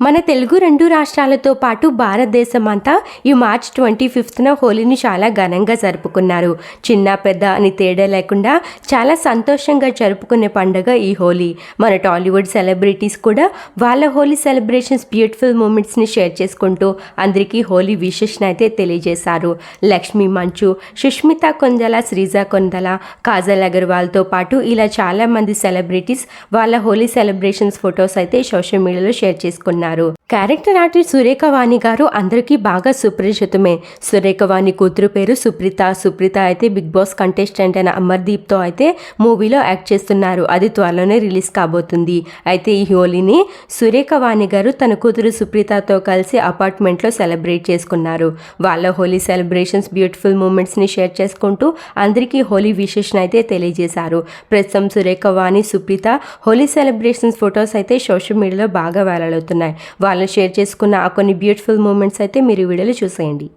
మన తెలుగు రెండు రాష్ట్రాలతో పాటు భారతదేశం అంతా ఈ మార్చ్ ట్వంటీ ఫిఫ్త్న హోలీని చాలా ఘనంగా జరుపుకున్నారు. చిన్న పెద్ద అని తేడా లేకుండా చాలా సంతోషంగా జరుపుకునే పండుగ ఈ హోలీ. మన టాలీవుడ్ సెలబ్రిటీస్ కూడా వాళ్ళ హోలీ సెలబ్రేషన్స్ బ్యూటిఫుల్ మూమెంట్స్ని షేర్ చేసుకుంటూ అందరికీ హోలీ విషెస్ని అయితే తెలియజేశారు. లక్ష్మీ మంచు సుష్మిత కొందల శ్రీజా కొందల కాజల్ అగర్వాల్తో పాటు ఇలా చాలామంది సెలబ్రిటీస్ వాళ్ళ హోలీ సెలబ్రేషన్స్ ఫొటోస్ అయితే సోషల్ మీడియాలో షేర్ చేసుకున్నారు. ఉన్నారు క్యారెక్టర్ ఆర్టిస్ట్ సురేఖ వాణి గారు అందరికీ బాగా సుపరిచితమే. సురేఖ వాణి కూతురు పేరు సుప్రీత. సుప్రీత అయితే బిగ్ బాస్ కంటెస్టెంట్ అయిన అమర్దీప్తో అయితే మూవీలో యాక్ట్ చేస్తున్నారు. అది త్వరలోనే రిలీజ్ కాబోతుంది. అయితే ఈ హోలీని సురేఖ వాణి గారు తన కూతురు సుప్రీతతో కలిసి అపార్ట్మెంట్లో సెలబ్రేట్ చేసుకున్నారు. వాళ్ళ హోలీ సెలబ్రేషన్స్ బ్యూటిఫుల్ మూమెంట్స్ని షేర్ చేసుకుంటూ అందరికీ హోలీ విశేషణ అయితే తెలియజేశారు. ప్రస్తుతం సురేఖ వాణి సుప్రీత హోలీ సెలబ్రేషన్స్ ఫొటోస్ అయితే సోషల్ మీడియాలో బాగా వైరల్ అవుతున్నాయి. వాళ్ళ షేర్ చేసుకున్న ఆ కొన్ని బ్యూటిఫుల్ మూమెంట్స్ అయితే మీరు ఈ వీడియోలో చూసేయండి.